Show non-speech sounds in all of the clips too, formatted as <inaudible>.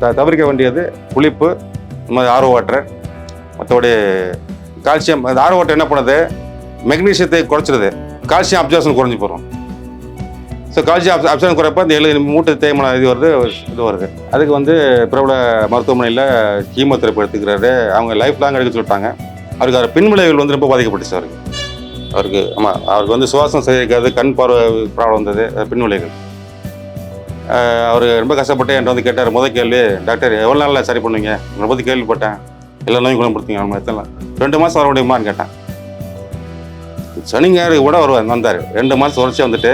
த தவிர்க்க வேண்டியது புளிப்பு இந்த மாதிரி ஆர்வ வாட்டர் மற்றபடி கால்சியம் அந்த ஆர்வ வாட்டர் என்ன பண்ணுது? மெக்னீஷியத்தை குறைச்சிருது. கால்சியம் அப்சர்ஷன் குறைஞ்சி போகிறோம் ஸோ கால்சியம் அப்ச அப்சர்ஷன் குறைப்ப இந்த எலு மூட்டு தேய்மான இது வருது இது வருது. அதுக்கு வந்து பிரபல மருத்துவமனையில் கீமோதெரப்பி எடுத்துக்கிறாரு. அவங்க லைஃப் லாங் எடுக்க சொல்லிட்டாங்க. அவருக்கு அவர் பின்விளைவுகள் வந்து ரொம்ப பாதிக்கப்பட்டுச்சு அவருக்கு. அவருக்கு ஆமாம் அவருக்கு வந்து சுவாசம் சரியிருக்காது கண் பார்வை ப்ராப்ளம் வந்தது பின்விளைவுகள். அவர் ரொம்ப கஷ்டப்பட்டு என்கிட்ட வந்து கேட்டார் முத கேள்வி டாக்டர் எவ்வளோ நாளில் சரி பண்ணுவீங்க? உங்களை பற்றி கேள்விப்பட்டேன். எல்லா நோயும் குணப்படுத்தீங்க நம்ம எத்தனை ரெண்டு மாதம் வர முடியுமான்னு கேட்டேன். சனி ஞாயிறு கூட வருவார் வந்தார். ரெண்டு மாதம் தொடர்ச்சி வந்துட்டு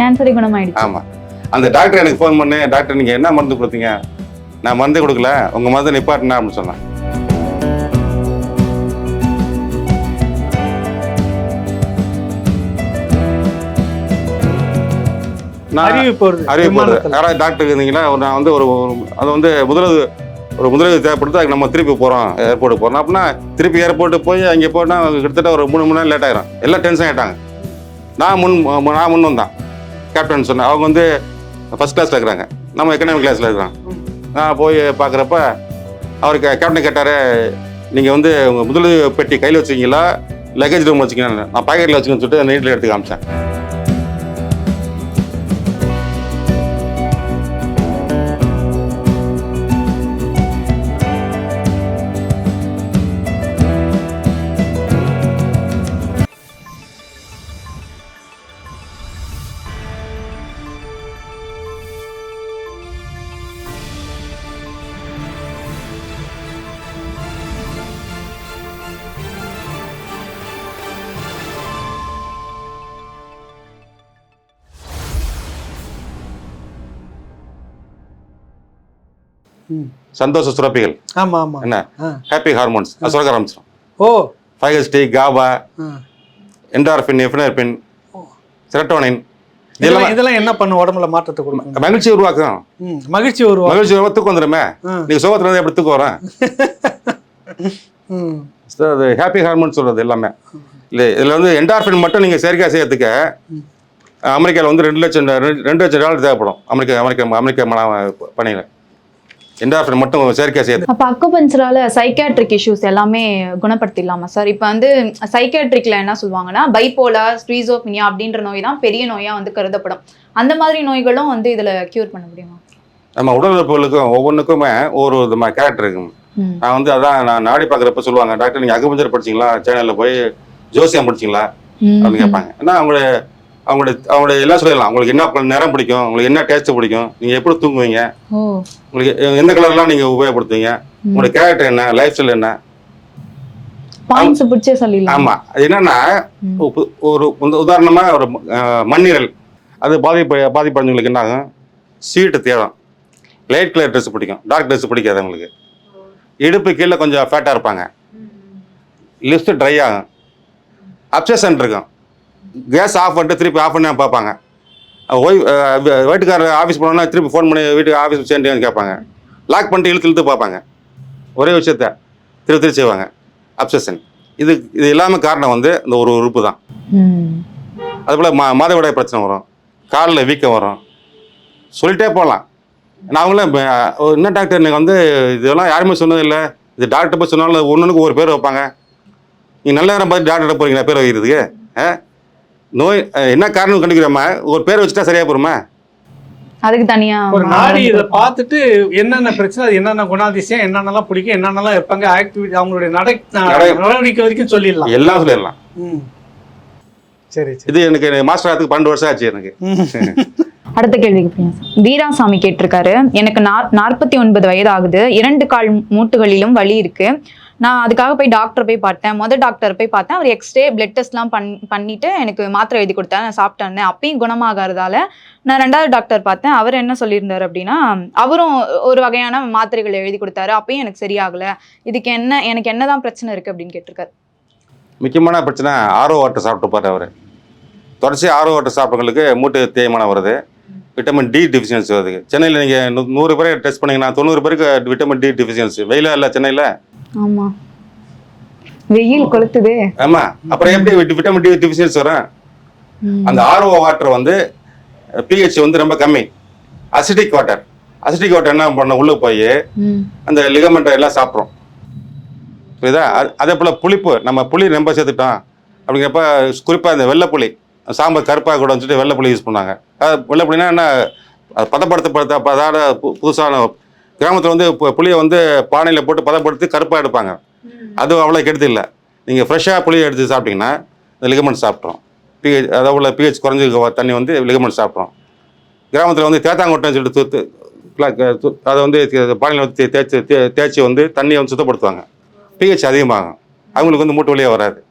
கேன்சரே குணமாயிடுச்சு. ஆமாம் அந்த டாக்டர் எனக்கு ஃபோன் பண்ணி டாக்டர் நீங்கள் என்ன மருந்து கொடுத்தீங்க? நான் மருந்து கொடுக்கல. உங்கள் மருந்து நிப்பாட்டினா அப்படின்னு சொன்னேன் நான் அறிவிப்பு. யாராவது டாக்டர் இருந்தீங்கன்னா நான் வந்து ஒரு அது வந்து முதலுதவி ஒரு முதலுதவி தேவைப்படுது அதுக்கு நம்ம திருப்பி போகிறோம் ஏர்போர்ட்டு போகிறோம் அப்படின்னா திருப்பி ஏர்போர்ட்டு போய் அங்கே போனால் கிட்டத்தட்ட ஒரு மூணு மணி நேரம் லேட் ஆயிரும். எல்லாம் டென்ஷன் ஆகிட்டாங்க நான் முன் நான் முன் வந்தேன். கேப்டன் சொன்னேன் அவங்க வந்து ஃபஸ்ட் கிளாஸில் இருக்கிறாங்க. நம்ம எக்கனாமிக் கிளாஸில் இருக்கிறோம். நான் போய் பார்க்குறப்ப அவர் கே- கேப்டன் கேட்டார் நீங்கள் வந்து உங்கள் முதலுதவி பெட்டி கையில் வச்சுக்கிங்களா லக்கேஜ் ரூம் வச்சுக்கீங்களா நான் பாக்கெட்டில் வச்சுக்கன்னு சொல்லிட்டு நீட்டில் எடுத்து காமிச்சேன். சந்தோஷ சுரப்பிகள். ஆமா ஆமா. என்ன. ஹாப்பி ஹார்மோன்ஸ் சுரக்க ஆரம்பிச்சிடும் ஓ. ஃபைகஸ்டி காபா ஆ. என்டார்பின் எஃபினர்பின் செரட்டோனின் இதெல்லாம் இதெல்லாம் என்ன பண்ணும் உடம்புல மாற்றத்தை கொடுக்கும். மகிழ்ச்சி உருவாக்கும். மகிழ்ச்சி உருவா மகிழ்ச்சி உருவா தூக்கம் வந்துடுமே? ஆ. நீங்க சோகத்துல இருந்து எப்படி தூக்கம் வரேன் அது ஹாப்பி ஹார்மோன் சொல்றது எல்லாமே. இல்லை இதில் வந்து என்டார்பின் மட்டும் நீங்கள் செயற்கை செய்யறதுக்கு அமெரிக்காவில் வந்து ரெண்டு லட்சம் ரெண்டு- லட்சம் டாலர் தேவைப்படும். அமெரிக்கா அமெரிக்கா அமெரிக்கா மன- பணியில. என்டார்பின் மட்டும் செயற்கை செய்யறது அப்ப அக்குபஞ்சரால சைக்காட்ரிக் இஷ்யூஸ் எல்லாமே குணப்படுத்திடலாமா சார் இப்போ வந்து சைக்காட்ரிக்ல என்ன சொல்லுவாங்கன்னா பைப்போலா ஸ்ட்ரீசோபினியா அப்படின்ற நோய் தான் பெரிய நோயா வந்து கருதப்படும். அந்த மாதிரி நோய்களும் வந்து இதுல கியூர் பண்ண முடியுமா? நம்ம உடல் உறுப்புகளுக்கும் ஒவ்வொன்றுக்குமே ஒரு விதமான கேரக்டர் இருக்கும். நான் வந்து அதான் நான் நாடி பார்க்குறப்ப சொல்லுவாங்க டாக்டர் நீங்கள் அகுபஞ்சர் படிச்சீங்களா? சேனலில் போய் ஜோசியம் படிச்சீங்களா? அப்படின்னு கேட்பாங்க. ஏன்னா அவங்களுடைய அவங்களுடைய அவங்களுடைய எல்லாம் சொல்லிடலாம். உங்களுக்கு என்ன நிறம் பிடிக்கும் உங்களுக்கு என்ன டேஸ்ட் பிடிக்கும் நீங்கள் எப்படி தூங்குவீங்க உங்களுக்கு எந்த கலர்லாம் நீங்கள் உபயோகப்படுத்துவீங்க உங்களுடைய கேரக்டர் என்ன லைஃப் ஸ்டைல் என்ன? பாயிண்ட்ஸ் பிடிச்சே சொல்லிடலாம். ஆமாம் அது என்னன்னா ஒரு உந்த- உதாரணமா ஒரு மண்ணீரல். அது பாதிப்பு பாதிப்படைஞ்சவங்களுக்கு என்ன ஆகும்? ஸ்வீட்டு தேடும் லைட் கலர் ட்ரெஸ் பிடிக்கும். டார்க் ட்ரெஸ் பிடிக்காது அவங்களுக்கு. இடுப்பு கீழே கொஞ்சம் ஃபேட்டாக இருப்பாங்க. லிஸ்ட்டு ட்ரை ஆகும். அப்சஷன் இருக்கும். கேஸ் ஆஃப் பண்ணிட்டு திருப்பி ஆஃப் பண்ணி பார்ப்பாங்க. ஒய் வீட்டுக்காரர் ஆஃபீஸ் போனோன்னா திருப்பி ஃபோன் பண்ணி வீட்டுக்கு ஆஃபீஸ் சேர்ந்து கேட்பாங்க. லாக் பண்ணிட்டு இழுத்து இழுத்து பார்ப்பாங்க. ஒரே விஷயத்த திரு திரு செய்வாங்க. அப்சஷன் இது இது எல்லாமே காரணம் வந்து இந்த ஒரு உறுப்பு தான். அதுபோல் மா மாதவிடாய் பிரச்சனை வரும். காலில் வீக்கம் வரும். சொல்லிட்டே போகலாம். நான் அவங்கள என்ன டாக்டர் நீங்கள் வந்து இதெல்லாம் யாருமே சொன்னதில்லை. இது டாக்டர் போய் சொன்னாலும் ஒன்றுக்கு ஒரு பேர் வைப்பாங்க. நீங்கள் நல்ல நேரம் பார்த்து டாக்டர் போகிறீங்களா பேர் வைக்கிறதுக்கு? நோய் என்ன காரணம் கண்டுக்கிறாம? ஒரு பேர் வச்சுட்டா சரியாக போருமா? அதுக்கு தனியா ஒரு நாடி இதை பார்த்துட்டு என்னென்ன பிரச்சனை அது என்னென்ன குணாதிசயம் என்னென்னலாம் பிடிக்கும் என்னென்னலாம் இருப்பாங்க ஆக்டிவிட்டி அவங்களுடைய நடை நடை- நடவடிக்கை வரைக்கும் சொல்லிடலாம். எல்லாம் சொல்லிடலாம். சரி இது எனக்கு மாஸ்டர் ஆகிறதுக்கு பன்னெண்டு வருஷம் ஆச்சு எனக்கு. அடுத்த கேள்விக்கு வீராசாமி கேட்டிருக்காரு எனக்கு நாற் நாற்பத்தி ஒன்பது வயது ஆகுது இரண்டு கால் மூட்டுகளிலும் வலி இருக்கு. நான் அதுக்காக போய் டாக்டர் போய் பார்த்தேன். மொதல் டாக்டர் போய் பார்த்தேன். அவர் எக்ஸ்ரே பிளட் டெஸ்ட்லாம் பண் பண்ணிட்டு எனக்கு மாத்திரை எழுதி கொடுத்தாரு. நான் சாப்பிட்டு வந்தேன் அப்பயும் குணமாகறதால நான் ரெண்டாவது டாக்டர் பார்த்தேன். அவர் என்ன சொல்லியிருந்தார் அப்படின்னா அவரும் ஒரு வகையான மாத்திரைகள் எழுதி கொடுத்தாரு. அப்பயும் எனக்கு சரியாகலை. இதுக்கு என்ன எனக்கு என்னதான் பிரச்சனை இருக்கு அப்படின்னு கேட்டிருக்காரு. முக்கியமான பிரச்சனை ஆர்ஓ வாட்டர் சாப்பிட்டுப்பாரு அவர். தொடர்ச்சி ஆர்ஓ வாட்டர் சாப்பிட்றவங்களுக்கு மூட்டு தேய்மானம் வருது. விட்டமின் டி டிஃபிஷியன்சி வருது. சென்னையில் நீங்கள் நூறு பேரை டெஸ்ட் பண்ணீங்கன்னா தொண்ணூறு பேருக்கு விட்டமின் டி டிஃபிஷியன்சி வெயிலாக இல்லை சென்னையில்? ஆமா. வெயில் கொளுத்துதே. ஆமாம் அப்புறம் எப்படி விட்- விட்டமின் டி டிஃபிஷியன்சி வரும். அந்த ஆர்ஓ வாட்டர் வந்து பிஹெச் வந்து ரொம்ப கம்மி. அசிடிக் வாட்டர் அசிட்டிக் வாட்டர் என்ன பண்ண உள்ளே போய் அந்த லிகமெண்ட்டை எல்லாம் சாப்பிட்றோம். புரியுதா? அது- போல் புளிப்பு. நம்ம புளி ரொம்ப சேர்த்துட்டோம் அப்படிங்கிறப்ப குறிப்பாக இந்த வெள்ளை புளி சாம்பார் கருப்பாக கூட வச்சுட்டு வெள்ளை புளி யூஸ் பண்ணாங்க அது வெள்ளை புளினா என்ன? பதப்படுத்தப்படுத்த அதாவது பு- புதுசான கிராமத்தில் வந்து புளியை வந்து பானையில் போட்டு பதப்படுத்தி கருப்பாக எடுப்பாங்க. அது அவ்வளோ கெடுதி இல்லை. நீங்கள் ஃப்ரெஷ்ஷாக புளியை எடுத்து சாப்பிட்டீங்கன்னா இந்த லிகமெண்ட் சாப்பிட்றோம் பிஹெச் அதாவது உள்ள பிஹெச் குறைஞ்சி தண்ணி வந்து லிகமெண்ட் சாப்பிட்றோம் கிராமத்தில் வந்து தேத்தாங்கொட்டைன்னு சொல்லிட்டு தூத்து அதை வந்து பானையில் வந்து தேய்ச்சி தே- தேய்ச்சி வந்து தண்ணியை வந்து சுத்தப்படுத்துவாங்க. பிஹெச் அதிகமாகும். அவங்களுக்கு வந்து மூட்டு வழியே வராது.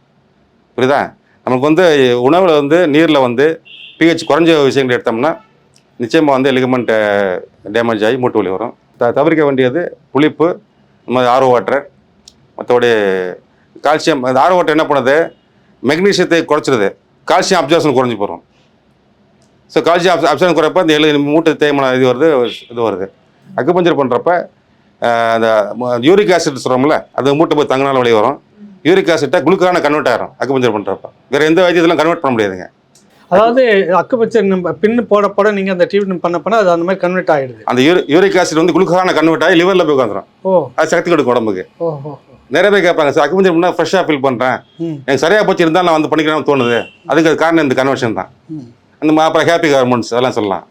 புரியுதா? நமக்கு வந்து உணவில் வந்து நீரில் வந்து பிஹெச் குறைஞ்ச விஷயங்கள் எடுத்தோம்னா நிச்சயமாக வந்து லிகமெண்ட் டேமேஜ் ஆகி மூட்டு வலி வரும். த தவிர்க்க வேண்டியது புளிப்பு இந்த மாதிரி ஆர்வ வாட்டர் மற்றபடி கால்சியம் அந்த ஆர்வ வாட்டர் என்ன பண்ணுது? மெக்னீசியத்தை குறைச்சிருது. கால்சியம் அப்சர்ஷன் குறைஞ்சி போகிறோம் ஸோ கால்சியம் அப்ச அப்சர்ஷன் குறைப்ப இந்த எலு மூட்டு தேய்மானம் இது வருது இது வருது. அக்குபஞ்சர் பண்ணுறப்ப அந்த யூரிக் ஆசிட் சொல்கிறோம்ல அது மூட்டை போய் தங்கினால வெளியே வரும். யூரிக் ஆசிட்டை குளுக்கான கன்வெர்ட் ஆகிரும் அக்குபஞ்சர் பண்ணுறப்ப வேறு எந்த வைத்தியத்திலும் கன்வெர்ட் பண்ண முடியாதுங்க. அதாவது அக்குபச்சர் நம்ம பின்னு போட போட நீங்க அந்த ட்ரீட்மெண்ட் பண்ண பண்ண அது அந்த மாதிரி கன்வெர்ட் ஆயிடுது. அந்த யூரி யூரிக் ஆசிட் வந்து குளுக்கான கன்வெர்ட் ஆகி லிவரில் போய் உட்காந்துரும் ஓ. அது சக்தி கொடுக்கும் உடம்புக்கு. நிறைய பேர் கேட்பாங்க சார் அக்குபஞ்சர் பண்ணால் ஃப்ரெஷ்ஷாக ஃபீல் பண்ணுறேன் எனக்கு சரியாக போச்சு இருந்தால் நான் வந்து பண்ணிக்கிறேன்னு தோணுது. அதுக்கு அது காரணம் இந்த கன்வர்ஷன் தான். அந்த அப்புறம் ஹாப்பி ஹார்மோன்ஸ் அதெல்லாம் சொல்லலாம்.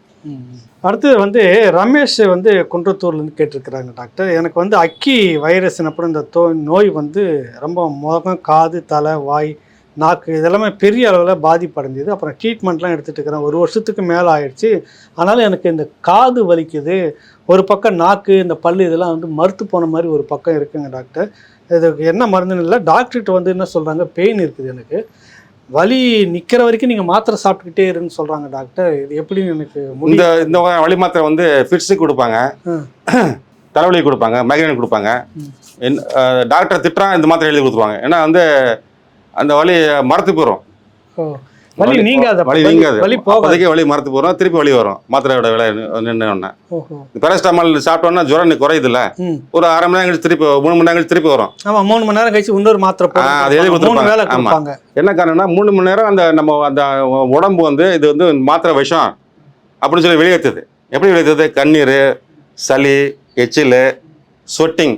அடுத்தது வந்து ரமேஷ் வந்து குன்றத்தூர்லேருந்து கேட்டிருக்கிறாங்க டாக்டர் எனக்கு வந்து அக்கி வைரஸ் அப்புறம் இந்த தோ நோய் வந்து ரொம்ப முகம் காது தலை வாய் நாக்கு இதெல்லாமே பெரிய அளவில் பாதிப்படைஞ்சுது. அப்புறம் ட்ரீட்மெண்ட்லாம் எடுத்துகிட்டு இருக்கிறேன். ஒரு வருஷத்துக்கு மேலே ஆயிடுச்சு. ஆனாலும் எனக்கு இந்த காது வலிக்குது. ஒரு பக்கம் நாக்கு இந்த பல்லு இதெல்லாம் வந்து மறுத்து போன மாதிரி ஒரு பக்கம் இருக்குங்க டாக்டர். இதுக்கு என்ன மருந்துன்னு இல்லை டாக்டர்கிட்ட வந்து என்ன சொல்கிறாங்க பெயின் இருக்குது எனக்கு. வலி நிற்கிற வரைக்கும் நீங்கள் மாத்திரை சாப்பிட்டுக்கிட்டே இருன்னு சொல்கிறாங்க டாக்டர். இது எப்படின்னு எனக்கு இந்த இந்த வழி மாத்திரை வந்து ஃபிட்ஸுக்கு கொடுப்பாங்க. <clears throat> தலைவலி கொடுப்பாங்க. மைக்ரைன் கொடுப்பாங்க. டாக்டர் திட்டுறான் இந்த மாத்திரை எழுதி கொடுத்துருவாங்க. ஏன்னா வந்து அந்த வலி மரத்து போயிடும் ஓ. வலி நீங்காத வலி நீங்காது. வலி போகாது. வலி மரத்து போயிடும் திருப்பி வலி வரும். மாத்திரையோட விலை நின்று பேரஸ்டாமால் சாப்பிட்டோன்னா ஜுரம் குறையுதுல்ல. ஒரு அரை மணி நேரம் கழிச்சு திருப்பி மூணு மணி நேரம் கழிச்சு திருப்பி வரும். ஆமா மூணு மணி நேரம் கழிச்சு இன்னொரு மாத்திரை அது எழுதி கொடுத்திருப்பாங்க. என்ன காரணம்னா மூணு மணி நேரம் அந்த நம்ம அந்த உடம்பு வந்து இது வந்து மாத்திரை விஷம் அப்படின்னு சொல்லி வெளியேற்றுது எப்படி வெளியேற்றுது கண்ணீர் சளி எச்சில் ஸ்வெட்டிங்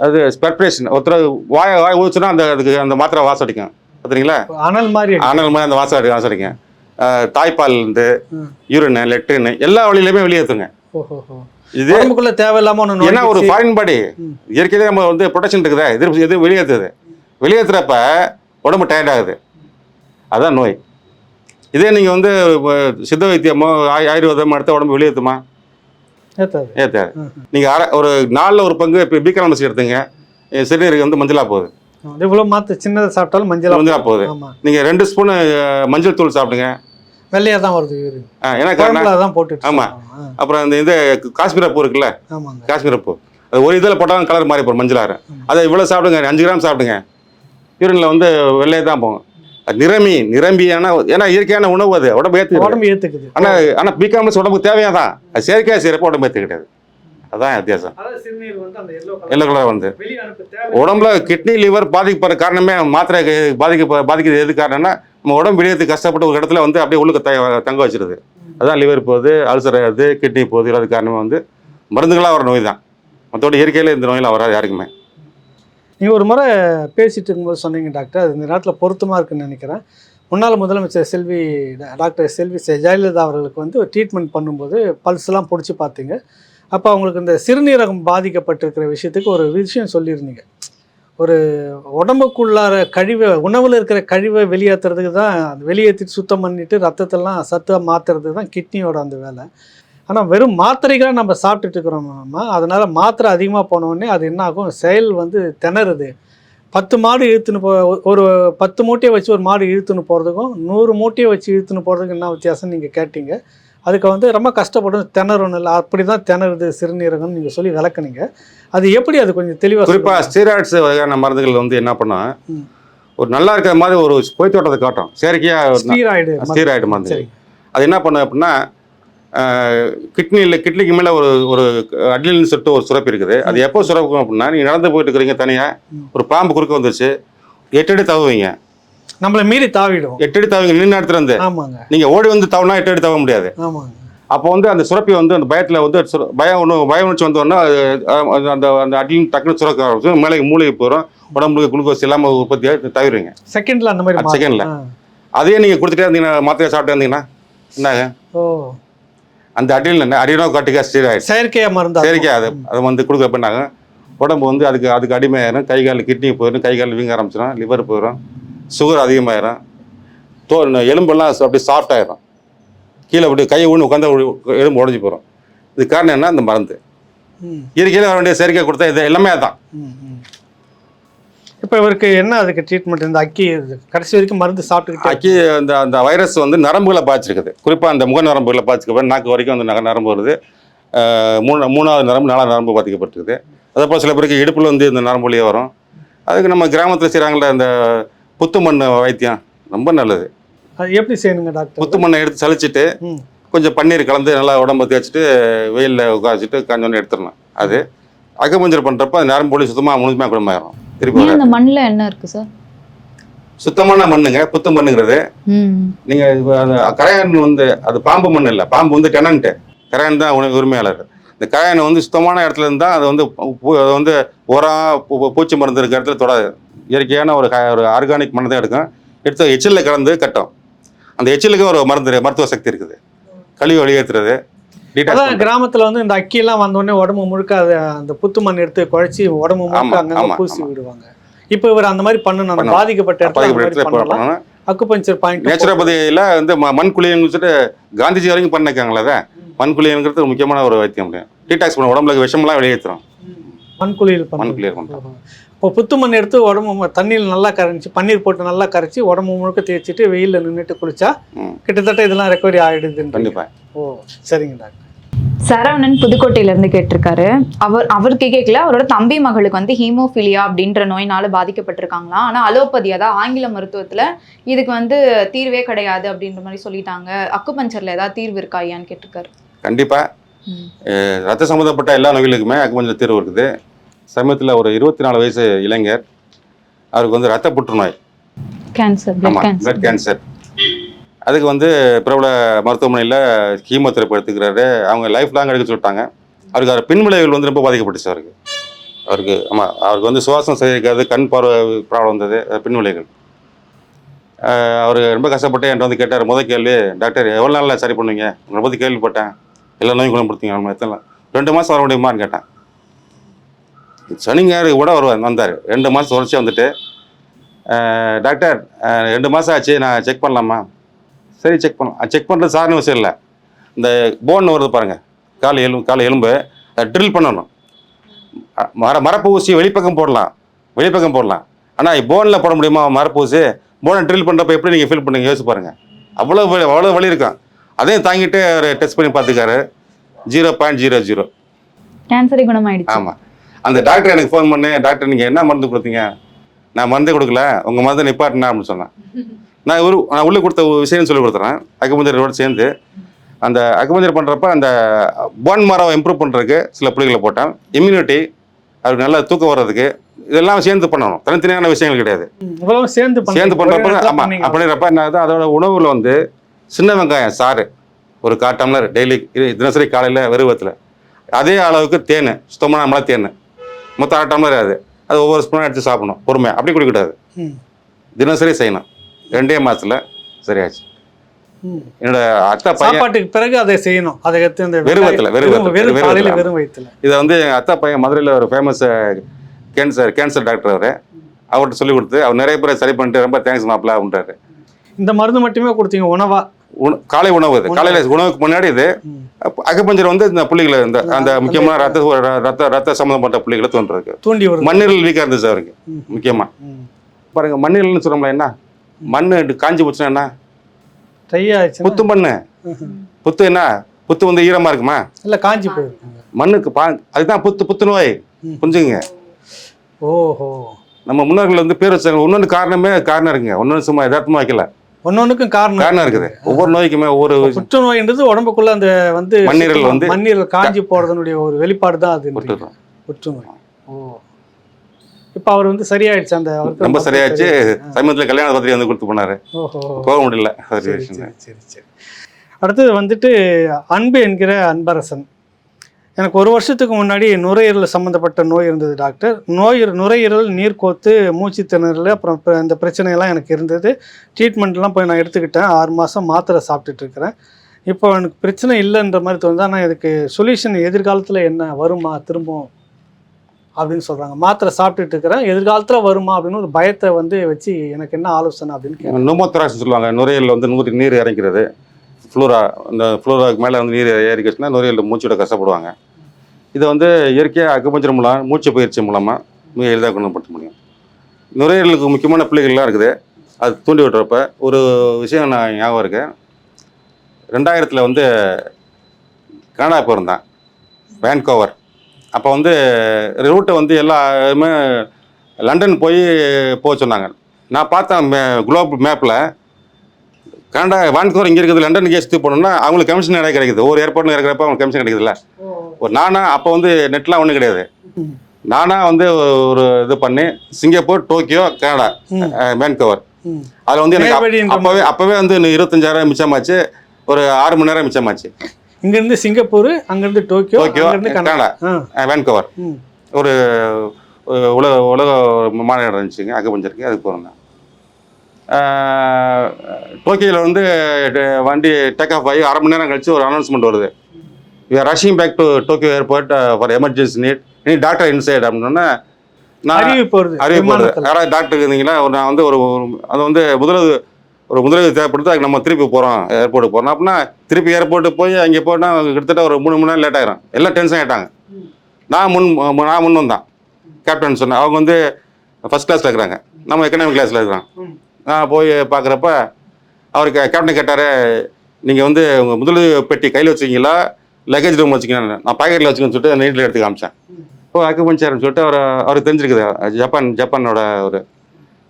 அது ஸ்பெர்பரேஷன் ஒருத்தர் வாய வாய் ஊச்சுனா அந்த அதுக்கு அந்த மாத்திரை வாசம் அடிக்கும் பார்த்துறீங்களா அனல் மாதிரி அடி. ஆனல் மாதிரி அந்த வாசம் அடி வாசம் அடிக்கும் அஹ், தாய்ப்பால்லேருந்து ம். யூரின் லெட்ரின் எல்லா வழியிலுமே வெளியேற்றுங்க. இது உடம்புக்குள்ள தேவையில்லாம ஒண்ணு ஏன்னா ஒரு. Foreign body. இயற்கையிலே நம்ம வந்து ப்ரொடெக்ஷன் இருக்குதா எதிர்ப்பு எது வெளியேற்றுது வெளியேற்றுறப்ப உடம்பு டயர்ட் ஆகுது அதான் நோய் இதே நீங்கள் வந்து சித்த வைத்தியமோ ஆயு ஆயுர்வேதமோ எடுத்த உடம்பு வெளியேற்றுமா. ஏற்றாது. நீங்கள் அரை ஒரு நாலில் ஒரு பங்கு இப்போ பீக்காலமசி எடுத்துங்க. அஹ், சிறுநீருக்கு வந்து மஞ்சளா போகுது. அது இவ்வளவு மாத்து சின்னதை சாப்பிட்டாலும் மஞ்சள் மஞ்சளா போகுது. நீங்கள் ரெண்டு ஸ்பூனு மஞ்சள் தூள் சாப்பிடுங்க. வெள்ளையா தான் வருது. அஹ், ஏன்னா காரணம் தான் போட்டுட்டு ஆமா. சாப்பிடுவோம். ஆ, அப்புறம் இந்த இது காஷ்மீர பூ இருக்குல்ல? காஷ்மீர பூ. அது ஒரு இதில் போட்டாலும் கலர் மாறி போகும் மஞ்சளாறு ம். அதை இவ்வளோ சாப்பிடுங்க அஞ்சு கிராம் சாப்பிடுங்க. யூரினில் வந்து வெள்ளையே தான் போகும். நிரம்பி நிரம்பியான ஏன்னா இயற்கையான உணவு அது உடம்பு ஏற்று உடம்பு ஏத்துக்குது. ஆனால் ஆனால் பிகாமஸ் உடம்புக்கு தேவையாக தான் அது செயற்கையாக செய்கிறப்ப உடம்பு ஏற்றுக்கிட்டாது அதான் வித்தியாசம். எல்லோ கலர் வந்து உடம்புல கிட்னி லிவர் பாதிக்கப்படுற காரணமே மாத்திரை பாதிக்க பாதிக்கிறது எது காரணம்னா நம்ம உடம்பு வெளியேற்று கஷ்டப்பட்டு ஒரு இடத்துல வந்து அப்படியே உள்ளுக்கு த தங்க வச்சிருது. அதான் லிவர் போகுது அல்சர் ஆகுது கிட்னி போகுது அது காரணமே வந்து மருந்துகளாக வர நோய் தான். மற்றபடி இயற்கையில் இந்த நோயெல்லாம் வராது யாருக்குமே. நீங்கள் ஒரு முறை பேசிட்டு இருக்கும்போது சொன்னீங்க டாக்டர். அது இந்த நேரத்தில் பொருத்தமாக இருக்குன்னு நினைக்கிறேன். முன்னாள் முதலமைச்சர் செல்வி டாக்டர் செல்வி ஜெயலலிதா அவர்களுக்கு வந்து ட்ரீட்மெண்ட் பண்ணும்போது பல்ஸ்லாம் பிடிச்சி பார்த்தீங்க. அப்போ அவங்களுக்கு இந்த சிறுநீரகம் பாதிக்கப்பட்டிருக்கிற விஷயத்துக்கு ஒரு விஷயம் சொல்லியிருந்தீங்க. ஒரு உடம்புக்குள்ளார கழிவை உணவில் இருக்கிற கழிவை வெளியேற்றுறதுக்கு தான் வெளியேற்றிட்டு சுத்தம் பண்ணிட்டு ரத்தத்தெல்லாம் சத்தாக மாற்றுறதுக்கு தான் கிட்னியோட அந்த வேலை. ஆனால் வெறும் மாத்திரைகளை நம்ம சாப்பிட்டுட்டு இருக்கிறோம்மா அதனால் மாத்திரை அதிகமாக போனோடனே அது என்ன ஆகும்? செயல் வந்து திணறுது. பத்து மாடு இழுத்துன்னு போ ஒரு பத்து மூட்டையை வச்சு ஒரு மாடு இழுத்துன்னு போகிறதுக்கும் நூறு மூட்டையை வச்சு இழுத்துன்னு போகிறதுக்கும் என்ன வித்தியாசம் நீங்கள் கேட்டீங்க. அதுக்கு வந்து ரொம்ப கஷ்டப்படும் திணறணும் இல்லை. அப்படி தான் திணறுது சிறுநீரகம்னு நீங்கள் சொல்லி விளக்குனீங்க. அது எப்படி அது கொஞ்சம் தெளிவாக குறிப்பாக ஸ்டீராய்ட்ஸ் வகையான மருந்துகள் வந்து என்ன பண்ணா ம். ஒரு நல்லா இருக்கிற மாதிரி ஒரு பொய் தோட்டத்தை காட்டும். செயற்கையாக ஸ்டீராய்டு ஸ்டீராய்டு மருந்து. சரி. அது என்ன பண்ணும் அப்படின்னா கிட்னியில் கிட்னிக்கு மேலே ஒரு ஒரு அட்லின்னு சொல்லிட்டு ஒரு சுரப்பு இருக்குது. அது எப்போ சுரக்கும் அப்படின்னா நீங்கள் நடந்து போயிட்டு இருக்கிறீங்க தனியாக. ஒரு பாம்பு குறுக்க வந்துருச்சு. எட்டு அடி தவுவீங்க. நம்மளை மீறி தாவிடும். எட்டு அடி தவுவீங்க நின்று இடத்துல இருந்து. நீங்கள் ஓடி வந்து தவனா எட்டு அடி தவ முடியாது. அப்போ வந்து அந்த சுரப்பி வந்து அந்த பயத்தில் வந்து பயம் ஒன்று பயம் உணர்ச்சி வந்தோடனே அந்த அந்த அடியில் டக்குனு சுரக்க ஆரம்பிச்சு மேலே மூளைக்கு போயிடும். உடம்புக்கு குளுக்கோஸ் இல்லாமல் உற்பத்தியாக தவிர்வீங்க. செகண்ட்ல அந்த மாதிரி. செகண்ட்ல. அதே நீங்கள் கொடுத்துட்டே இருந்தீங்கன்னா மாத்திரை சாப்பிட்டே இருந்தீங்கன்னா என்னாங்க? ஓ. அந்த அடியில் என்ன அடினோ காட்டிக்கா ஸ்டீர் ஆயிடுச்சு. செயற்கையா மருந்து? சரிக்கா அது அது வந்து கொடுக்க பண்ணாங்க உடம்பு வந்து அதுக்கு அதுக்கு அடிமையாயிரும். கை கால் கிட்னி போயிடும் கை கால் வீங்க ஆரம்பிச்சிடும் லிவர் போயிடும் சுகர் அதிகமாயிரும். தோ எலும்பெல்லாம் அப்படியே சாஃப்ட் ஆயிரும். கீழே அப்படி கையை ஊன்னு உட்காந்து எலும்பு உடஞ்சி போயிடும் இது காரணம் என்ன? அந்த மருந்து. ம், இயற்கையில் வர வேண்டிய செயற்கை கொடுத்தா இது எல்லாமே அதான். இப்ப இவருக்கு என்ன அதுக்கு ட்ரீட்மெண்ட் இந்த அக்கி கடைசி வரைக்கும் மருந்து சாப்பிட்டுக்கிட்டே அக்கி அந்த அந்த வைரஸ் வந்து நரம்புகளை பாதிச்சிருக்குது குறிப்பாக அந்த முக நரம்புகளை பாதிச்சிருக்க நாக்கு வரைக்கும் அந்த நக நரம்பு வருது. மூணு மூணாவது நரம்பு நாலாவது நரம்பு பாதிக்கப்பட்டிருக்குது. அதே போல் சில பேருக்கு இடுப்பில் வந்து இந்த நரம்பு வழியாக வரும். அதுக்கு நம்ம கிராமத்தில் செய்கிறாங்களே அந்த புத்து மண் வைத்தியம் ரொம்ப நல்லது. எப்படி செய்யணுங்க டாக்டர்? புத்து மண்ணை எடுத்து சலிச்சிட்டு ம். கொஞ்சம் பன்னீர் கலந்து நல்லா உடம்ப தேய்ச்சிட்டு வெயிலில் உட்காச்சிட்டு காஞ்சோன்னு எடுத்துடணும். அது அகமஞ்சள் பண்ணுறப்ப அந்த நரம்பு வலி சுத்தமாக முழுமையாக குணமாயிரும். திருப்பி அந்த மண்ணில் என்ன இருக்கு சார்? சுத்தமான மண்ணுங்க புத்து மண்ணுங்கிறது. நீங்க கரையான் வந்து அது பாம்பு மண் இல்லை பாம்பு வந்து டெனன்ட்டு கரையான் தான் உணவு உரிமையாளர். இந்த கரையான் வந்து சுத்தமான இடத்துல இருந்தால் அது வந்து அது வந்து உரம் பூச்சி மருந்து இருக்கிற இடத்துல தொடாது. இயற்கையான ஒரு ஒரு ஆர்கானிக் மண்ணை தான் எடுக்கும். எடுத்து எச்சிலில் கலந்து கட்டும். அந்த எச்சிலுக்கு ஒரு மருந்து மருத்துவ சக்தி இருக்குது. கழிவு வெளியேற்றுறது அதான் கிராமத்துல வந்து இந்த அக்கி எல்லாம் வந்த உடனே உடம்பு முழுக்க அது அந்த புத்து மண் எடுத்து குழைச்சி உடம்பு முழுக்க அங்கங்க பூசி. விடுவாங்க. இப்போ இவர் அந்த மாதிரி பண்ணணும் அந்த. பாதிக்கப்பட்ட இடத்துல அக்குபஞ்சர் பாயிண்ட் நேச்சுரோபதியில் வந்து மண் குழின்னு வச்சுட்டு காந்திஜி வரைக்கும் பண்ணிருக்காங்களே அதை. மண் ஒரு முக்கியமான ஒரு வைத்தியம் டீடாக்ஸ் பண்ண உடம்புல விஷமெல்லாம் வெளியேற்றுறோம் மண் பண்ணணும். குளியர் பண்ணுறோம் இப்போ புத்து மண் எடுத்து உடம்பு தண்ணியில் நல்லா கரைச்சி பன்னீர் போட்டு நல்லா கரைச்சி உடம்பு முழுக்க தேய்ச்சிட்டு வெயில்ல நின்றுட்டு குளிச்சா. கிட்டத்தட்ட இதெல்லாம் ரெக்கவரி ஆயிடுதுன்னு கண்டிப்பா. ஓ சரிங்க டாக்டர். சரவணன் புதுக்கோட்டையில இருந்து கேட்டிருக்காரு. அவர் அவருக்கு கேட்கல அவரோட தம்பி மகளுக்கு வந்து ஹீமோஃபிலியா அப்படின்ற நோயினால பாதிக்கப்பட்டிருக்காங்களாம் ஆனா அலோபதி அதாவது ஆங்கில மருத்துவத்துல இதுக்கு வந்து தீர்வே கிடையாது அப்படின்ற மாதிரி சொல்லிட்டாங்க. அக்குபஞ்சர்ல ஏதாவது தீர்வு இருக்கா ஐயான்னு கேட்டிருக்காரு. கண்டிப்பா. ம். அஹ் ரத்த சம்மந்தப்பட்ட எல்லா நோய்களுக்குமே அக்குபஞ்சர் தீர்வு இருக்குது. சமயத்தில் ஒரு இருபத்தி நாலு வயசு இளைஞர் அவருக்கு வந்து ரத்த புற்றுநோய். கேன்சர் ஆமாம் பிளட் கேன்சர் அதுக்கு வந்து பிரபல மருத்துவமனையில் கீமோதெரப்பி எடுத்துக்கிறாரு. அவங்க லைஃப் லாங் எடுக்க சொல்லிட்டாங்க. அவருக்கு அவர் பின்விளைவுகள் வந்து ரொம்ப பாதிக்கப்பட்டுச்சு அவருக்கு. அவருக்கு ஆமாம் அவருக்கு வந்து சுவாசம் சரியிருக்காது கண் பார்வை ப்ராப்ளம் வந்தது பின்விளைவுகள். அவர் ரொம்ப கஷ்டப்பட்டு என்கிட்ட வந்து கேட்டார் முதல் கேள்வி டாக்டர் எவ்வளோ நாளில் சரி பண்ணுவீங்க? உங்களை பற்றி கேள்விப்பட்டேன். எல்லா நோயும் குணப்படுத்திங்க நம்ம எத்தனை ரெண்டு மாதம் வர முடியுமான்னு கேட்டேன். சனி ஞாயிறு கூட வருவார் வந்தார். ரெண்டு மாதம் தொடர்ச்சியாக வந்துட்டு டாக்டர் ரெண்டு மாதம் ஆச்சு நான் செக் பண்ணலாமா? சரி செக் பண்ணலாம் செக் பண்ணுறது சாதாரண விஷயம் இல்லை. இந்த போன் வருது பாருங்க. கால் எலும்பு கால் எலும்பு. அதை ட்ரில் பண்ணணும். மர மரப்பு ஊசி வெளிப்பக்கம் போடலாம். வெளிப்பக்கம் போடலாம். ஆனால் போனில் போட முடியுமா மரப்பு ஊசி? போனை ட்ரில் பண்ணுறப்ப எப்படி நீங்கள் ஃபீல் பண்ணுங்க யோசிச்சு பாருங்க. அவ்வளோ வலி அவ்வளோ வலி இருக்கும். அதையும் தாங்கிட்டு அவர் டெஸ்ட் பண்ணி பார்த்துக்காரு. Zero point zero zero. கேன்சரே குணமாயிடுச்சு. ஆமாம் அந்த டாக்டர் எனக்கு ஃபோன் பண்ணி. டாக்டர் நீங்கள் என்ன மருந்து கொடுத்தீங்க? நான் மருந்தே கொடுக்கல. உங்கள் மருந்து நிப்பாட்டினா அப்படின்னு சொன்னேன். நான் ஒரு நான் உள்ளே கொடுத்த ஒரு விஷயம் சொல்லி கொடுத்துறேன். அக்குமஞ்சரோடு சேர்ந்து. அந்த அக்குமஞ்சர் பண்ணுறப்ப அந்த போன் மரம் இம்ப்ரூவ் பண்ணுறதுக்கு சில புள்ளிகளை போட்டேன். இம்யூனிட்டி அவருக்கு நல்லா தூக்கம் வர்றதுக்கு இதெல்லாம் சேர்ந்து பண்ணணும். தனித்தனியான விஷயங்கள் கிடையாது. சேர்ந்து. சேர்ந்து பண்ணுறப்ப ஆமாம். அப்படின்றப்ப என்ன அதோட உணவில் வந்து சின்ன வெங்காயம் சாறு ஒரு கால் டம்ளர் டெய்லி தினசரி காலையில் வெறுவத்தில் அதே அளவுக்கு தேன் சுத்தமான மலை தேன். மொத்தம் டம்ளர் அது. அது ஒவ்வொரு ஸ்பூனாக எடுத்து சாப்பிடணும். பொறுமையாக அப்படி குடிக்கக்கூடாது. தினசரி செய்யணும். ரெண்டே மாதத்தில் சரியாச்சு. என்னோட அத்தை பையன் பிறகு அதை செய்யணும். அதை எடுத்து இந்த வெறும் வயித்துல, வெறும் வயிற்றுல இதை வந்து எங்கள் அத்தை பையன் மதுரையில் ஒரு ஃபேமஸ் கேன்சர் கேன்சர் டாக்டர் அவர். அவர்கிட்ட சொல்லி கொடுத்து அவர் நிறைய பேரை சரி பண்ணிட்டு ரொம்ப தேங்க்ஸ் மாப்பிள்ள அப்படின்றாரு. இந்த மருந்து மட்டுமே கொடுத்தீங்க உணவா? உண- காலை உணவு இது. காலையில் உணவுக்கு முன்னாடி இது. அக்குபஞ்சர் வந்து இந்த புள்ளிகளை இந்த அந்த முக்கியமான ரத்த ரத்த ரத்த சம்மந்தப்பட்ட புள்ளிகளை தோன்றிருக்கு தூண்டி மண்ணீரல் வீக்காக இருந்துச்சு அவருக்கு ம். முக்கியமா. ம். பாருங்க மண்ணீரல்னு சொல்றோம்ல என்ன? மண் காஞ்சி போச்சுன்னா என்ன? ட்ரை ஆயிடுச்சுன்னா புத்து மண்ணு. புத்து என்ன? புத்து வந்து ஈரமா இருக்குமா? இல்ல காஞ்சி போயிருக்குங்க மண்ணுக்கு பா அதுதான் புத்து புத்துநோய் ம். புரிஞ்சுங்க ஓஹோ. நம்ம முன்னோர்கள் வந்து பேர் வச்சாங்க இன்னொன்று காரணமே காரணம் இருக்குங்க. ஒன்றும் சும்மா யதார்த்தமா வைக்கல. ஒன்னொன்னுக்கும் காரணம் காரணம் இருக்குது. ஒவ்வொரு நோய்க்குமே ஒவ்வொரு புற்றுநோய்ன்றது உடம்புக்குள்ள அந்த வந்து மண்ணீரல் வந்து- மண்ணீரல் காஞ்சி போறதனுடைய ஒரு வெளிப்பாடு தான் அது. புற்றுநோய். புற்றுநோய். இப்ப அவர் வந்து சரியாயிடுச்சு அந்த ரொம்ப சரியாயிடுச்சு. சமீபத்தில் கல்யாண பத்திரிகை வந்து கொடுத்து போனாரு. போக முடியல. சரி சரி அடுத்தது வந்துட்டு அன்பு என்கிற அன்பரசன். எனக்கு ஒரு வருஷத்துக்கு முன்னாடி நுரையீரல் சம்மந்தப்பட்ட நோய் இருந்தது டாக்டர். நோய் நுரையீரல் நீர் கோத்து மூச்சு திணறல் அப்புறம் இந்த பிரச்சனையெல்லாம் எனக்கு இருந்தது. ட்ரீட்மெண்ட்லாம் போய் நான் எடுத்துக்கிட்டேன். ஆறு மாதம் மாத்திரை சாப்பிட்டுட்டு இருக்கிறேன். இப்போ எனக்கு பிரச்சனை இல்லைன்ற மாதிரி தோணுது. ஆனால் இதுக்கு சொல்யூஷன் எதிர்காலத்தில் என்ன? வருமா? திரும்பவும் அப்படின்னு சொல்கிறாங்க மாத்திரை சாப்பிட்டுட்டு இருக்கிறேன். எதிர்காலத்தில் வருமா அப்படின்னு ஒரு பயத்தை வந்து வச்சு எனக்கு என்ன ஆலோசனை அப்படின்னு கேட்டேன் சொல்லுவாங்க. நுரையில் வந்து நூறு நீர் இறங்கிறது. ஃப்ளூரா இந்த ஃப்ளோராவுக்கு மேலே வந்து நீர் ஏறிக்கிச்சுன்னா நுரையில் மூச்சோட கஷ்டப்படுவாங்க இதை வந்து இயற்கையாக அக்குபஞ்சர் மூலம் மூச்சு பயிற்சி மூலமாக மிக எளிதாக குணப்படுத்த முடியும். நுரையீரலுக்கு முக்கியமான பிள்ளைகள்லாம் இருக்குது. அது தூண்டி விட்டுறப்ப ஒரு விஷயம் நான் ஞாபகம் இருக்கேன் ரெண்டாயிரத்தில் வந்து கனடா போயிருந்தேன். வேன்கோவர் அப்போ வந்து ரூட்டை வந்து எல்லாருமே லண்டன் போய் போக சொன்னாங்க. நான் பார்த்தேன் மே குளோப் மேப்பில் கனடா வான்கோவர் இங்கே இருக்குது லண்டன் கேஸ் போனோம்னா அவங்களுக்கு கமிஷன் இடம் கிடைக்குது. ஒரு ஏர்போர்ட்டில் இருக்கிறப்ப அவங்களுக்கு கமிஷன் கிடைக்குதுல்ல. ஒரு நானா அப்போ வந்து நெட்லாம் ஒன்றும் கிடையாது. ம். நானா வந்து ஒரு இது பண்ணி சிங்கப்பூர் டோக்கியோ கனடா ம். வேன்கோவர். ம். அதில் வந்து எனக்கு அப்போவே அப்போவே வந்து இன்னும் இருபத்தஞ்சாயிரம் மிச்சமாச்சு. ஒரு ஆறு மணி நேரம் மிச்சமாச்சு. இங்கேருந்து சிங்கப்பூர் அங்கேருந்து டோக்கியோ டோக்கியோ அங்கேருந்து கனடா. வேன்கோவர். ஒரு உலக உலக மாநிலம் இருந்துச்சுங்க அக்குபஞ்சருக்கு அதுக்கு போயிருந்தேன் டோக்கியோவில் வந்து வண்டி டேக் ஆஃப் ஆகி அரை மணி நேரம் கழிச்சு ஒரு அனௌன்ஸ்மெண்ட் வருது. We rushing back to Tokyo airport for emergency need நீ டாக்டர் இன்சைட் அப்படின்னா நான் அறிவிப்பு வருது. யாராவது டாக்டர் இருந்தீங்கன்னா நான் வந்து ஒரு அது வந்து முதலுதவி ஒரு முதலீடு தேவைப்படுது அதுக்கு நம்ம திருப்பி போகிறோம் ஏர்போர்ட்டுக்கு போகிறோம் அப்படின்னா திருப்பி ஏர்போர்ட்டு போய் அங்கே போனால் கிட்டத்தட்ட ஒரு மூணு மணி நேரம் லேட் ஆகிரும் எல்லாம் டென்ஷன் ஆகிட்டாங்க நான் முன் நான் முன் வந்தேன். கேப்டன் சொன்னேன் அவங்க வந்து ஃபஸ்ட் கிளாஸில் இருக்கிறாங்க. நம்ம எக்கனாமிக் கிளாஸில் இருக்கிறோம். நான் போய் பார்க்குறப்ப அவருக்கு கேப்டன் கேட்டார் நீங்கள் வந்து உங்கள் முதலீடு பெட்டி கையில் வச்சுக்கிங்களா லக்கேஜ் ரூம் வச்சுக்கீங்களா நான் பாக்கெட்டில் வச்சுக்கன்னு சொல்லிட்டு நீட்டில் எடுத்து காமிச்சேன். ஓ அக்குபஞ்சர்னு சொல்லிட்டு அவர் அவருக்கு தெரிஞ்சிருக்குது. ஜப்பான் ஜப்பானோட ஒரு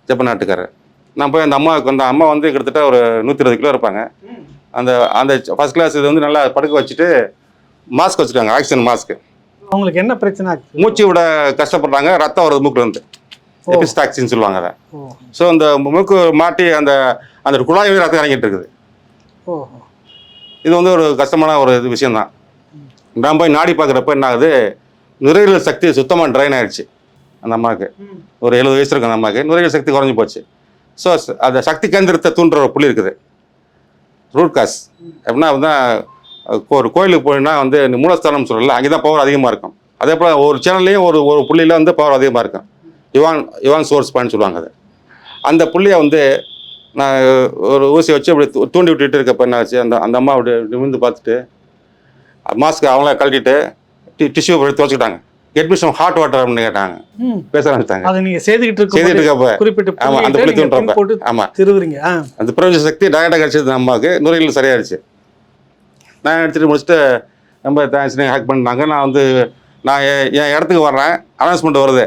ஜப்பான் நாட்டுக்காரர். நான் போய் அந்த அம்மாவுக்கு வந்து அம்மா வந்து கிட்டத்தட்ட ஒரு நூற்றி இருபது கிலோ இருப்பாங்க. அந்த அந்த ஃபஸ்ட் கிளாஸ் இது வந்து நல்லா படுக்க வச்சுட்டு மாஸ்க் வச்சுருக்காங்க ஆக்சிஜன் மாஸ்க் அவங்களுக்கு என்ன பிரச்சனை? மூச்சு விட கஷ்டப்படுறாங்க ரத்தம் வருது மூக்குல இருந்து. ஓ. எபிஸ்டாக்சின்னு சொல்லுவாங்க அதை. ஸோ அந்த மூக்கு மாட்டி அந்த அந்த குழாய் ரத்தம் இறங்கிட்டு இருக்குது. இது வந்து ஒரு கஷ்டமான ஒரு இது விஷயம்தான். நான் போய் நாடி பார்க்குறப்ப என்ன ஆகுது? நுரையீரல் சக்தி சுத்தமாக ட்ரைன் ஆயிடுச்சு. அந்த அம்மாவுக்கு. ஒரு எழுபது வயசு இருக்கும் அந்த அம்மாவுக்கு. நுரையீரல் சக்தி குறைஞ்சி போச்சு. ஸோ அந்த சக்தி கேந்திரத்தை தூண்டுற ஒரு புள்ளி இருக்குது. ரூட் காஸ் எப்படின்னா வந்து ஒரு கோயிலுக்கு போனீங்கன்னா வந்து இந்த மூலஸ்தானம் சொல்லல அங்கே தான் பவர் அதிகமாக இருக்கும். அதே போல் ஒரு சேனல்லையும் ஒரு ஒரு புள்ளியில் வந்து பவர் அதிகமாக இருக்கும். யுவான் யுவான் சோர்ஸ் பாயிண்ட் சொல்லுவாங்க அது. அந்த புள்ளியை வந்து நான் ஒரு ஊசி வச்சு அப்படி தூண்டி விட்டுட்டு இருக்கப்ப என்ன ஆச்சு? அந்த அந்த அம்மா அப்படி நிமிர்ந்து பார்த்துட்டு மாஸ்க் அவங்கள கழட்டிட்டு டி டிஷ்யூ போட்டு துவச்சிக்கிட்டாங்க. கெட்மிஷன் ஹாட் வாட்டர் அப்படின்னு கேட்டாங்க. ம். பேச ஆரம்பிச்சிட்டாங்க. அதை நீங்க செய்துகிட்டு செய்துட்டு இருக்க இருக்கப்ப. குறிப்பிட்ட ஆமா, அந்த புள்ளி தூண்டுறப்ப. போட்டு ஆமா. திருவுறீங்க. அந்த பிரபஞ்ச சக்தி டயர்டாக கிடச்சது அம்மாவுக்கு நுரையீரல் சரியாயிருச்சு நான் எடுத்துகிட்டு முடிச்சுட்டு ரொம்ப தேங்க்ஸ் ஹேக் பண்ணாங்க நான் வந்து நான் என் இடத்துக்கு வர்றேன். அனௌன்ஸ்மெண்ட் வருது.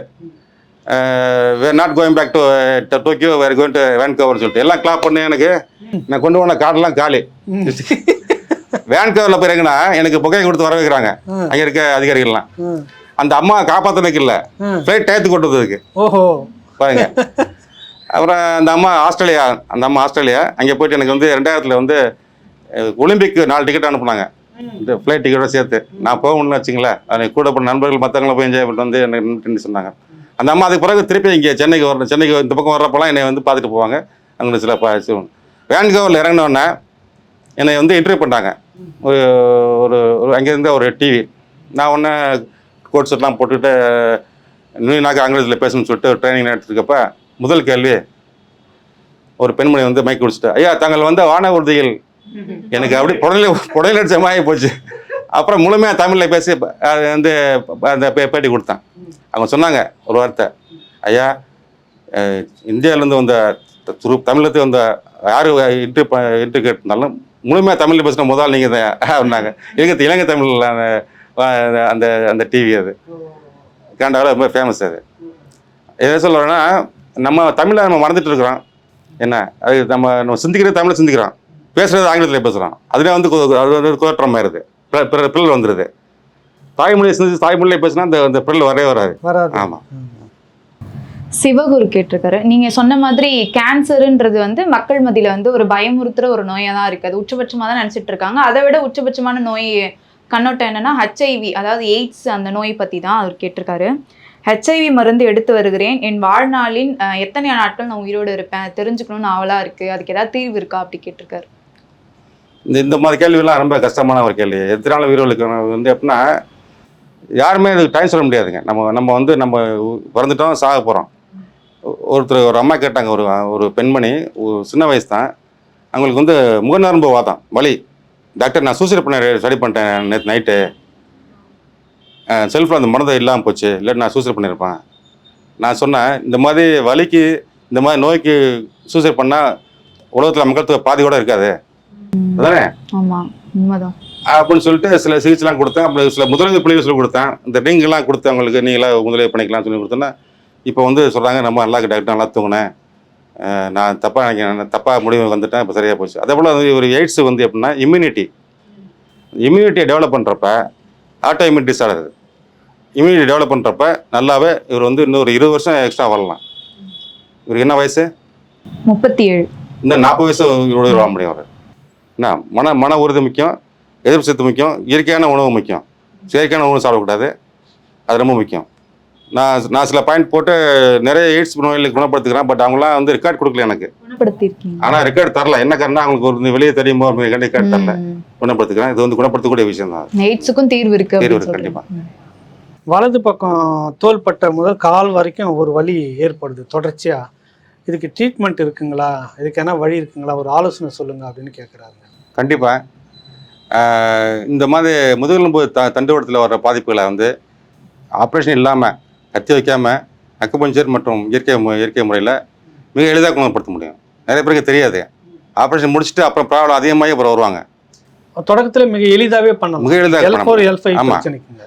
We're not going back to Tokyo we're going to Vancouver சொல்லிட்டு. எல்லாம் கிளாப் பண்ணி எனக்கு. நான் கொண்டு போன கார்டெல்லாம் காலி. ம். வேன்கவரில் போய் இறங்குனா எனக்கு புகையை கொடுத்து வர வைக்கிறாங்க. அங்கே இருக்க அதிகாரிகள்லாம். ம். அந்த அம்மா காப்பாற்றனுக்கு இல்லை. ஃப்ளைட் டயத்துக்கு கொண்டு வந்ததுக்கு ஓஹோ. பாருங்க. <laughs> அப்புறம் அந்த அம்மா ஆஸ்திரேலியா அந்த அம்மா ஆஸ்திரேலியா அங்கே போயிட்டு எனக்கு வந்து ரெண்டாயிரத்தில் வந்து ஒலிம்பிக் நாலு டிக்கெட் அனுப்புனாங்க. இந்த ஃப்ளைட் டிக்கெட்டோட சேர்த்து. நான் போகணும்னு வச்சுங்களேன் அது கூட போன நண்பர்கள் மற்றவங்கள போய் என்ஜாய் பண்ணிட்டு வந்து எனக்கு சொன்னாங்க. அந்த அம்மா அதுக்கு பிறகு திருப்பி இங்கே சென்னைக்கு வரணும். சென்னைக்கு இந்த பக்கம் வர்றப்பெல்லாம் என்னை வந்து பார்த்துட்டு போவாங்க. அங்கே சில வேன்கவரில் இறங்கினோடனே என்னை வந்து இன்டர்வியூ ஒரு ஒரு ஒரு அங்கேருந்து ஒரு டிவி நான் ஒன்று கோட் செட்லாம் போட்டுக்கிட்டு நீனாக ஆங்கிலத்தில் பேசணும்னு சொல்லிட்டு ட்ரைனிங் நடத்திருக்கப்ப முதல் கேள்வி ஒரு பெண்மணி வந்து மைக் குடிச்சிட்டு ஐயா தாங்கள் வந்து வான உறுதியில் எனக்கு அப்படி புடலை புடலை அடிச்சமாகி போச்சு. அப்புறம் முழுமையாக தமிழில் பேசி அது வந்து அந்த பே- பேட்டி கொடுத்தேன். அவங்க சொன்னாங்க ஒரு வார்த்தை ஐயா இந்தியாவிலேருந்து வந்த துரு தமிழத்து வந்த யார் இன்ட்ரி இன்ட்ரி கேட்டிருந்தாலும் முழுமையாக தமிழில் பேசின முதல் நீங்கள் தான் அப்படின்னாங்க. இலங்கை இலங்கை தமிழில் அந்த அந்த டிவி அது. கேண்டாவில் ரொம்ப ஃபேமஸ் அது. எதை சொல்கிறேன்னா நம்ம தமிழை நம்ம மறந்துட்டு இருக்கிறோம். என்ன? அது நம்ம நம்ம சிந்திக்கிறது தமிழை சிந்திக்கிறோம். பேசுறது ஆங்கிலத்தில் பேசுகிறோம் அதுவே வந்து அது வந்து குதற்றம் ஆயிடுது பிற- பிற- பிறல் வந்துடுது தாய்மொழியை சிந்திச்சு தாய்மொழியை பேசினா அந்த அந்த பிறல் வரவே வராது. வராது. ஆமாம் சிவகுரு கேட்டிருக்காரு. நீங்க சொன்ன மாதிரி கேன்சருன்றது வந்து மக்கள் மத்தியில வந்து ஒரு பயமுறுத்துற ஒரு நோயா தான் இருக்கு. அது உச்சபட்சமா தான் நினைச்சிட்டு இருக்காங்க. அதை விட உச்சபட்சமான நோய் கண்ணோட்டம் என்னென்னா ஹெச்ஐவி அதாவது எய்ட்ஸ் அந்த நோய் பற்றி தான் அவர் கேட்டிருக்காரு. ஹெச்ஐவி மருந்து எடுத்து வருகிறேன். என் வாழ்நாளின் எத்தனை நாட்கள் நான் உயிரோடு இருப்பேன்? தெரிஞ்சுக்கணும்னு ஆவலாக இருக்குது அதுக்கு ஏதாவது தீர்வு இருக்கா? அப்படி கேட்டிருக்காரு. இந்த இந்த மாதிரி கேள்விலாம் ரொம்ப கஷ்டமான ஒரு கேள்வி. எத்தனை உயிர்களுக்கு வந்து எப்படின்னா யாருமே இதுக்கு டைம் சொல்ல முடியாதுங்க. நம்ம நம்ம வந்து நம்ம பிறந்துட்டோம் சாக போகிறோம் ஒருத்தர் ஒரு அம்மா கேட்டாங்க ஒரு ஒரு பெண்மணி ஒரு சின்ன வயசு தான் அவங்களுக்கு வந்து முகநரம்பு வாதம் வலி. டாக்டர் நான் சூசைட் பண்ண ஸ்டடி பண்ணிட்டேன் நேற்று நைட்டு செல்ஃபில் அந்த மருந்து இல்லாமல் போச்சு. இல்லை நான் சூசைட் பண்ணியிருப்பேன் நான் சொன்னேன் இந்த மாதிரி வலிக்கு இந்த மாதிரி நோய்க்கு சூசைட் பண்ணால் உலகத்தில் மக்கள் தொகை பாதி கூட இருக்காது. அதானே? அப்படின்னு சொல்லிட்டு சில சிகிச்சைலாம் கொடுத்தேன். அப்புறம் சில முதலுதவி பிள்ளைகள் சொல்லி கொடுத்தேன். இந்த ரிங்கெல்லாம் கொடுத்து அவங்களுக்கு நீங்களா முதலுதவி பண்ணிக்கலாம் சொல்லி கொடுத்தேன்னா இப்போ வந்து சொல்கிறாங்க நம்ம நல்லா டாக்டர் நல்லா தூங்கினேன். நான் தப்பாக நினைக்கிறேன். தப்பாக முடிவு வந்துட்டேன் இப்போ சரியாக போச்சு. அதே போல் ஒரு எய்ட்ஸ் வந்து எப்படின்னா இம்யூனிட்டி இம்யூனிட்டியை டெவலப் பண்ணுறப்ப auto immunity disorder immunity develop பண்ணுறப்ப நல்லாவே இவர் வந்து இன்னொரு இருபது வருஷம் எக்ஸ்ட்ரா வாழலாம் இவருக்கு என்ன வயசு? முப்பத்தி ஏழு இந்த நாற்பது வயசு இவ்வளோ வாழ முடியும் அவர். என்ன மன மன உறுதி முக்கியம் எதிர்ப்பு சத்து முக்கியம் இயற்கையான உணவு முக்கியம். செயற்கையான உணவு சாப்பிடக்கூடாது. அது ரொம்ப முக்கியம். நான் நான் சில பாயிண்ட் போட்டு நிறைய எய்ட்ஸ் நோய்களுக்கு குணப்படுத்துக்கிறேன் பட் அவங்களாம் வந்து ரெக்கார்ட் கொடுக்கல எனக்கு. குணப்படுத்தி இருக்கீங்க ஆனால் ரெக்கார்ட் தரல. என்ன காரணம் அவங்களுக்கு ஒரு வெளியே தெரியுமோ ரெக்கார்ட் தரல. குணப்படுத்துக்கிறேன். இது வந்து குணப்படுத்தக்கூடிய விஷயம் தான் எய்ட்ஸுக்கும் தீர்வு இருக்கு தீர்வு இருக்கு. ம். வலது பக்கம் தோள்பட்டை முதல் கால் வரைக்கும் ஒரு வலி ஏற்படுது தொடர்ச்சியா. இதுக்கு ட்ரீட்மெண்ட் இருக்குங்களா? இதுக்கு என்ன வழி இருக்குங்களா? ஒரு ஆலோசனை சொல்லுங்க அப்படின்னு கேட்குறாங்க கண்டிப்பாக இந்த மாதிரி முதுகெலும்பு த தண்டுவடத்தில் வர பாதிப்புகளை வந்து ஆப்ரேஷன் இல்லாமல் கத்தி வைக்காமல் அக்குபஞ்சர் மற்றும் இயற்கை இயற்கை முறையில் மிக எளிதாக குணப்படுத்த முடியும். நிறைய பேருக்கு தெரியாது. ஆப்ரேஷன் முடிச்சுட்டு அப்புறம் ப்ராப்ளம் அதிகமாகி அப்புறம் வருவாங்க. தொடக்கத்துல மிக எளிதாவே பண்ணலாம். மிக எளிதாக எல்